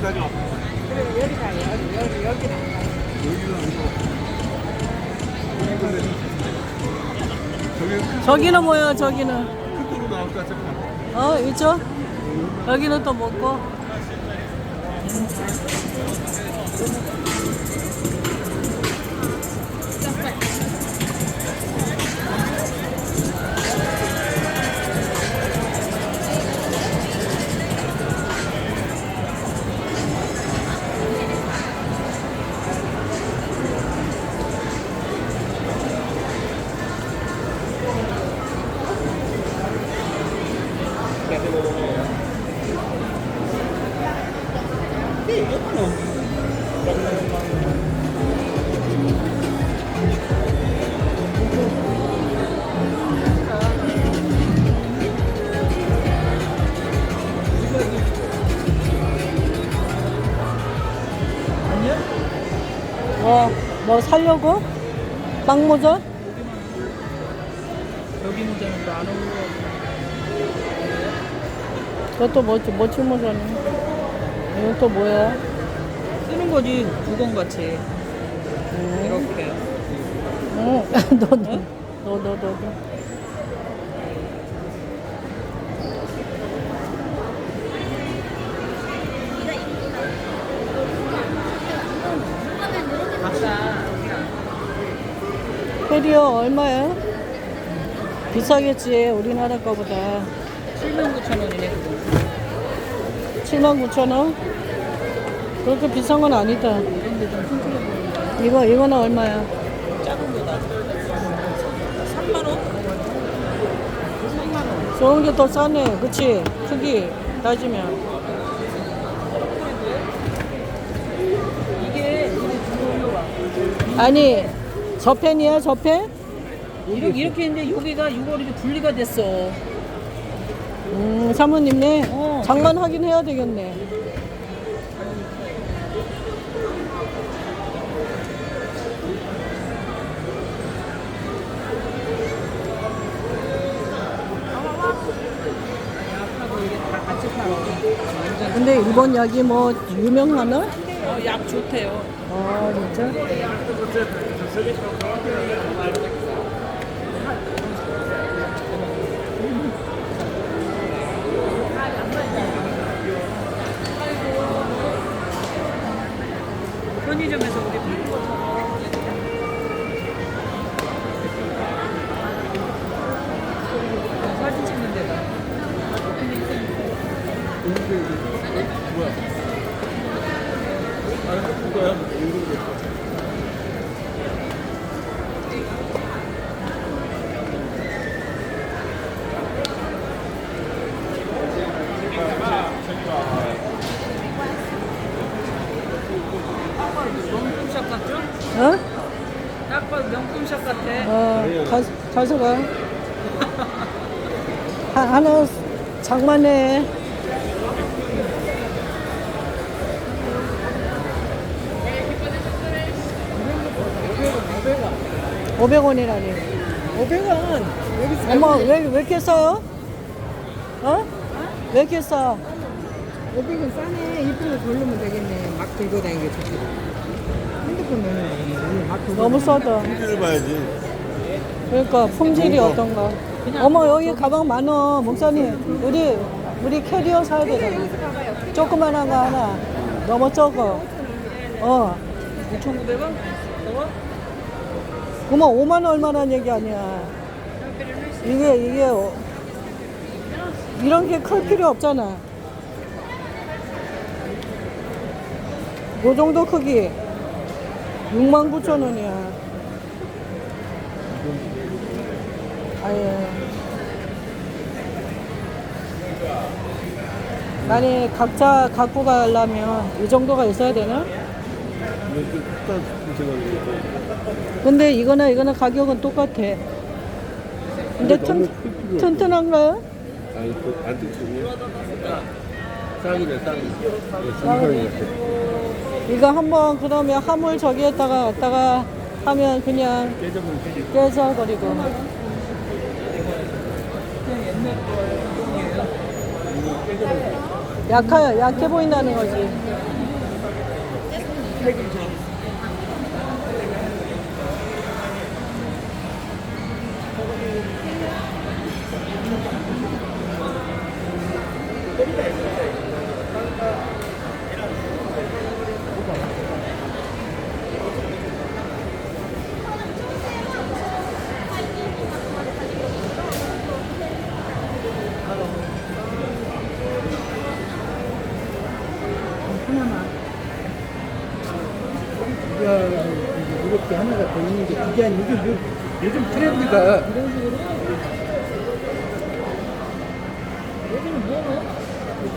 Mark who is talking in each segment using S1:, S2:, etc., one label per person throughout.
S1: 그래 여기 가요 여기 여기 여기 나가요.
S2: 저기
S3: 저기는 뭐야 저기는
S2: 끝으로 나올 것 같아.
S3: 어 있죠? 여기는 또 먹고 빵 모자?
S1: 여기 모자는 또안 어울려.
S3: 그것도 뭐지? 뭐칠 모자네 이건 또 뭐야?
S1: 쓰는 거지 두건 같이
S3: 음.
S1: 이렇게.
S3: 응. 너, 너, 너, 너, 너, 너.
S1: 아까
S3: 페리어 얼마야? 비싸겠지, 우리나라 거보다.
S1: 7만 9천 원이네 그거.
S3: 7만 9천 원? 그렇게 비싼 건 아니다.
S1: 이런데 좀 튼튼해 보이는
S3: 이거, 이거는 얼마야?
S1: 작은 거다. 3만 원? 3만 원.
S3: 좋은 게 더 싸네, 그치? 크기 따지면.
S1: 이게.
S3: 아니, 저 펜이야, 저 펜?
S1: 이렇게 이렇게 했는데 여기가 6월이 분리가 됐어.
S3: 음, 사모님네.
S1: 어.
S3: 장만 하긴 해야 되겠네. 근데 일본 약이 뭐 유명하나?
S1: 어, 약 좋대요.
S3: 아, 진짜?
S1: 편의점에서 우리 파는 것처럼. 사진 찍는 데다.
S2: 뭐야? 아, 그거야? 이거.
S1: 명품샵 같죠?
S3: 어?
S1: 딱 봐도 명품샵 같아.
S3: 어, 가, 가져가. 하, 하나 장만해. 오백 원이라니.
S1: 500원. 여기
S3: 어머, 왜, 왜 이렇게 싸요? 어? 왜 이렇게 싸?
S1: 500원 싸네. 이쁜 거 고르면 되겠네. 막 들고 다니기 좋지. 핸드폰 넣는 거. 막 들고
S3: 너무 싸다.
S2: 품질을 봐야지.
S3: 그러니까 품질이 어떤가. 어머, 여기 가방 많어. 목사님, 우리, 우리 캐리어 사야 되잖아. 조그만한 거 하나. 너무 적어. 어.
S1: 5,900원? 저거?
S3: 그만 5만 원 얼마라는 얘기 아니야. 이게 이게 어- 이런 게 클 필요 없잖아. 요 정도 크기 6만 9천 원이야. 아예. 아니 각자 갖고 가려면 이 정도가 있어야 되나? 근데 이거나 이거나 가격은 똑같아. 근데 튼. 튼튼한가요?
S2: 아니, 그안 뜯기네. 쌍이네, 쌍이. 네, 정상이 같아.
S3: 이거 한번 그러면 화물 저기에다가 갖다가 하면 그냥. 깨져버리고. 약하, 약해 보인다는 거지.
S4: 이거 이렇게 하나가 더 있는 게 그게 아니고 요즘, 요즘 트렌드가.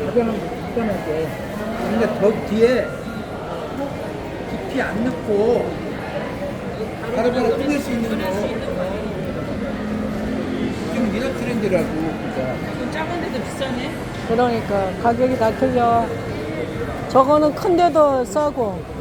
S4: 가벼운 간단하게. 근데 더 뒤에 깊이 안 넣고 바로바로 뜯을 수 있는 거. 지금 이런 트렌드라고. 그러니까
S3: 그러니까 가격이 다 틀려. 저거는 큰데도 싸고.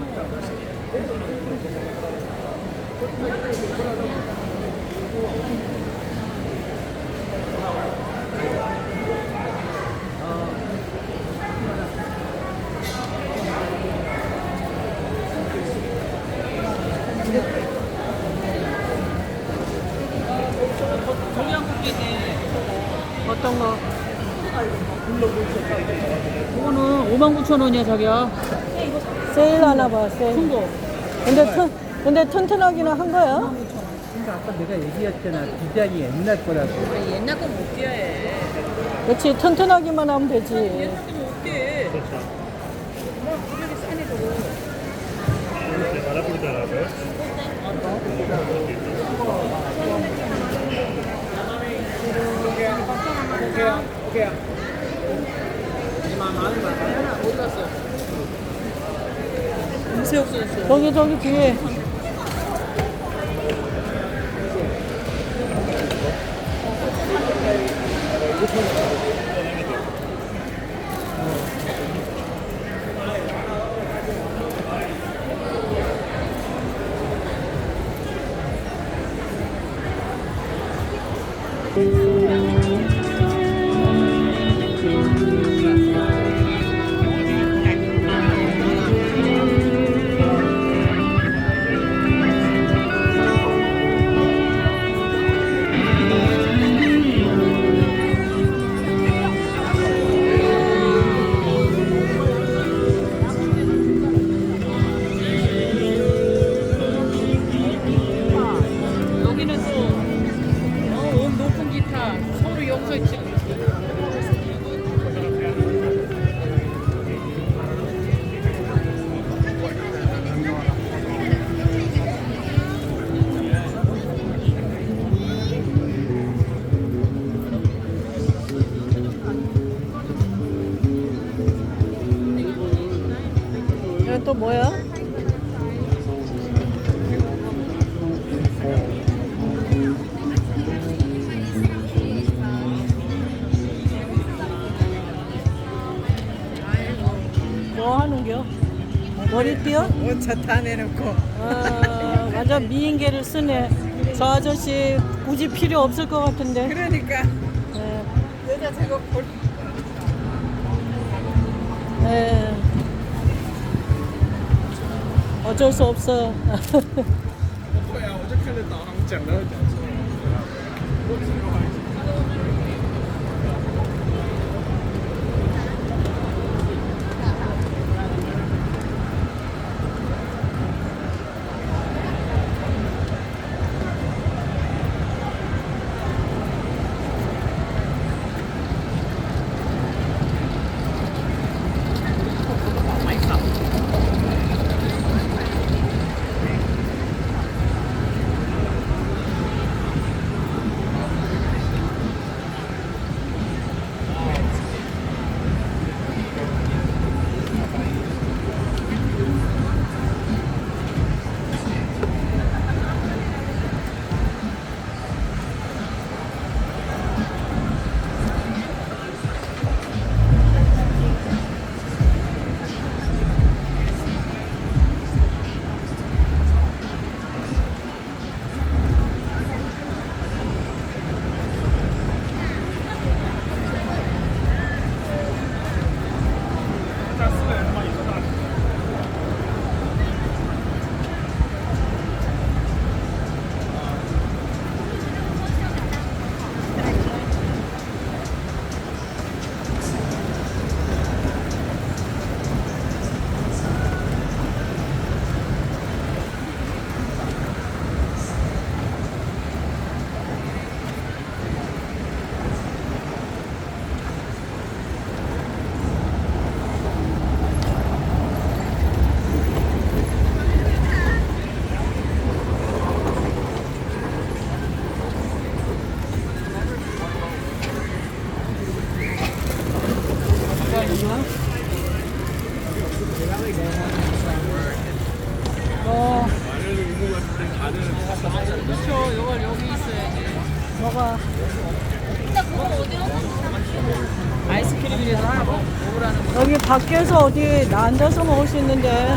S1: 6,000원이야, 자기야.
S3: 세일 하나 봐, 세일.
S1: 큰 거.
S3: 근데, 튼, 근데 튼튼하기는 한 거야?
S4: 그러니까 아까 내가 얘기했잖아. 디자인이 옛날 거라고.
S1: 옛날 건 못 껴해.
S3: 그렇지, 튼튼하기만 하면 되지.
S1: 옛날 건못 껴해. 뭐, 가 싸네,
S3: 저거. 기, 저기 뒤에.
S1: 여기
S3: 뭐야? 뭐 하는 겨? 머리띠요?
S1: 옷차 다 내놓고
S3: 아, 완전 미인계를 쓰네. 저 아저씨 굳이 필요 없을 것 같은데.
S1: 그러니까
S3: 네.
S1: 여자 저거 볼
S3: 네. 어쩔 수 없어.
S2: 뭐야 어저께는 나 한장 나오지 않았어
S1: 그렇죠.
S3: 밖에서 어디 앉아서 먹을 수 있는데.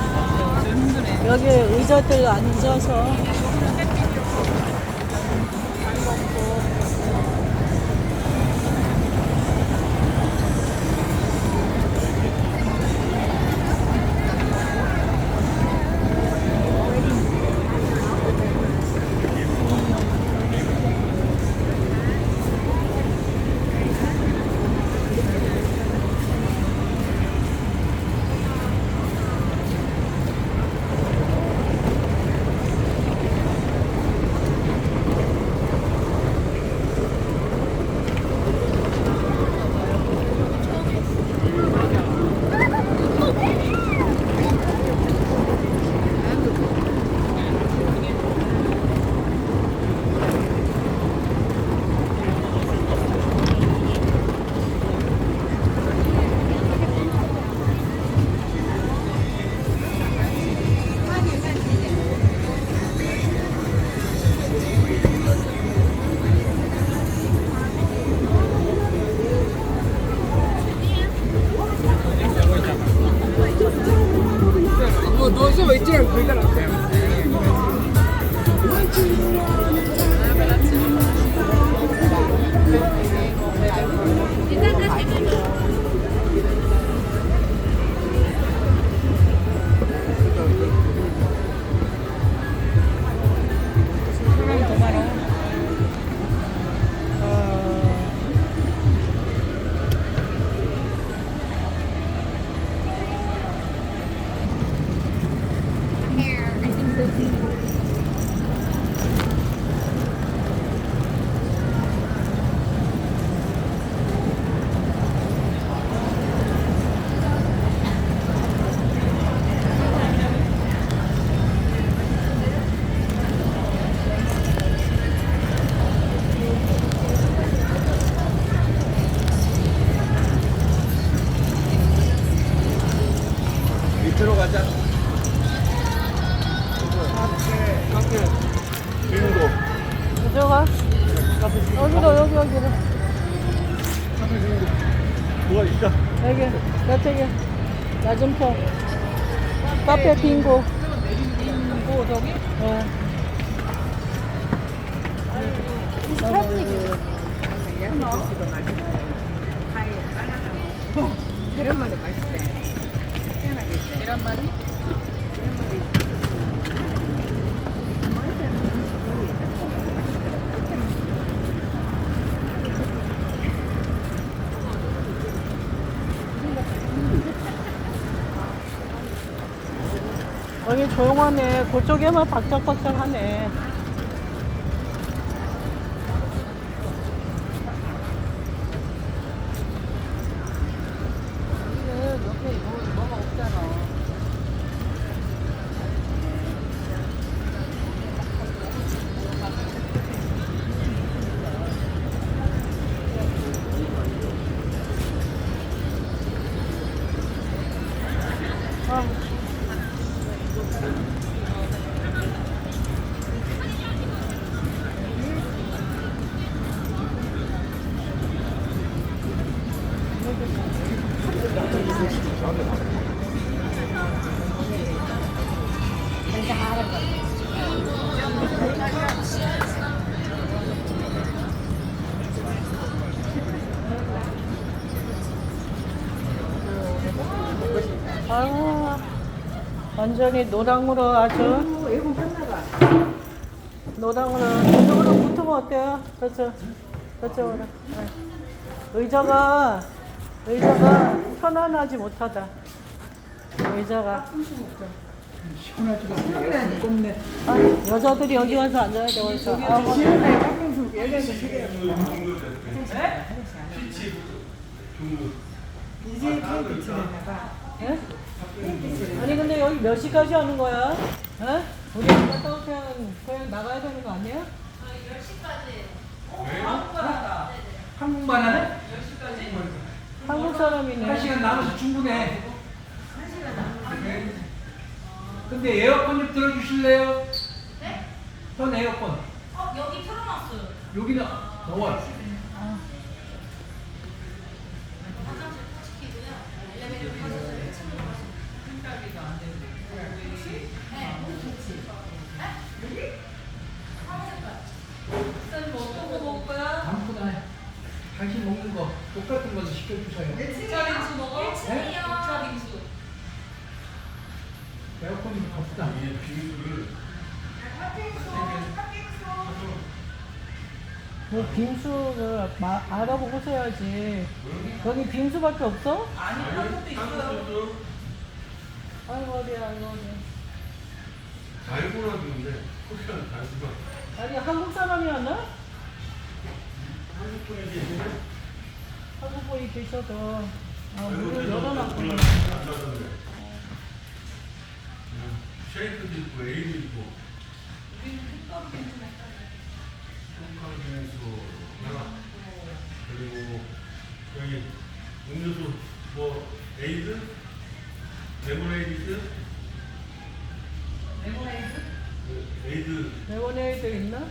S3: 여기 의자들 앉아서 thank 낮은편 카페 빙고
S1: 빙고 저기?
S3: 어.
S1: 계란말이 맛있대. 계란말이?
S3: 여기 조용하네. 그쪽에만 박짝박짝하네 완전히 노랑으로 아주. 노랑으로 저쪽으로 붙으면 어때요? 저쪽, 저쪽으로. 네. 의자가, 의자가 편안하지 못하다. 의자가.
S4: 시원하지가 않네.
S3: 아, 여자들이 여기 와서 앉아야 돼, 그래서. 아, 뭐. 예? 아니 근데 여기 몇 시까지 하는 거야? 예? 우리 갔다 오면 그냥 나가야 되는 거 아니야?
S4: 한국만 하네?
S3: 한국 사람이네.
S4: 한 시간 남아서 충분해. 근데 에어컨 좀 틀어주실래요? 네? 현 에어컨.
S1: 어, 여기 틀어놨어요.
S4: 여기는 더워. 똑같은 거 시켜주세요.
S1: 빙수 먹어? 1층이요. 녹차 빙수.
S4: 에어컨이 덥다.
S3: 뭐 빙수를 마, 알아보고 써야지. 여기 빙수밖에 없어?
S1: 아니, 그런 것도 있어요.
S3: 아이고 어디야 아이고 어디.
S2: 달고나 주는데 혹시나 달고나
S3: 아니 한국 사람이었나?
S2: 한국 분이지
S3: 한국 분이 계셔서 아 문을 열어놨구나.
S2: 쉐이크도 있고 에이도 있고 콩카르비эн수 하나 그리고 여기 음료수 뭐 에이드 레모네이드
S1: 레모네이드?
S2: 에이드
S3: 레모네이드 있나?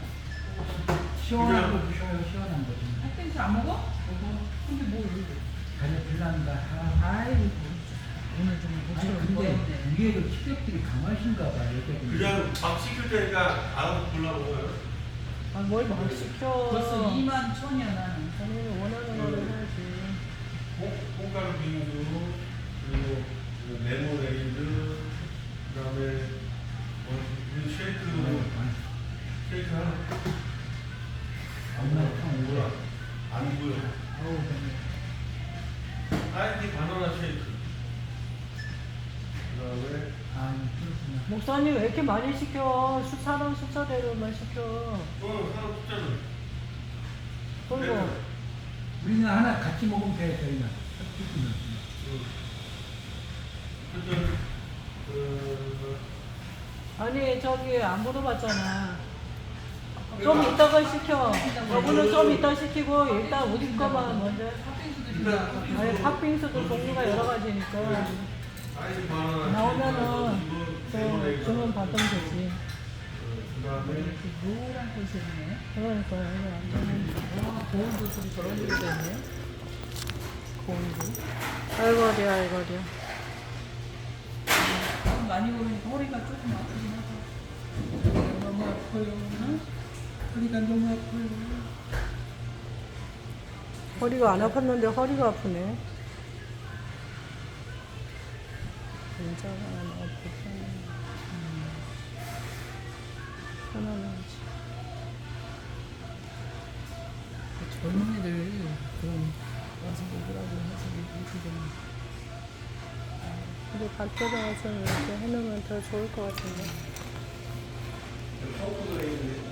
S4: 시원한 거 드셔요. 시원한 거 좀.
S1: 핫빙수 안 먹어? 근데 뭐
S4: 간에 불난다. 아,
S1: 아이고. 오늘 좀
S4: 아니 근데 위에도 식욕들이 강하신가 봐. 여기가.
S2: 그냥 막 시킬 테니까 알아서 골라보고요
S3: 아뭘막 시켜.
S1: 벌써 2만 천이야 나는.
S3: 아니 원하는 거를 해야지.
S2: 콩가루빙수 그리고 그 레모네이드 그다음에 뭐이 쉐이크 쉐이크 하나
S4: 엄마.
S2: 안 보여
S4: 아우.
S2: 딸기 바나나 쉐이크 그다음에
S4: 아 그렇구나.
S3: 목사님 왜 이렇게 많이 시켜? 수 사람 숫자대로만 시켜.
S2: 어 사람 숫자는
S3: 그리고
S4: 우리는 하나 같이 먹으면 돼 저희는.
S2: 하여튼 그
S3: 아니 저기 안 물어봤잖아. 좀 이따가 시켜. 여분은 좀 이따 시키고 일단 우리 거만 먼저. 아니 팥빙수도 종류가 여러 가지니까 나오면은 또 주문 받으면 되지.
S1: 노란 곳이네.
S3: 그러니까 이거 완전히
S1: 와, 고운 도술이 저런 데도 있네.
S3: 고운데. 아이고 어디야 아이고 어디야.
S1: 좀 많이 먹으니까 허리가 조금 아프긴 하다. 너무 아파요. 응? 허리가 너무 아파요.
S3: 허리가 안 아팠는데 허리가 아프네. 괜찮아, 나. 음. 편안하지.
S1: 젊은 애들 그런 와서 먹으라고 해서 이렇게 좀
S3: 근데 밖에 나가서 이렇게 해놓으면 더 좋을 것 같은데.
S2: 콩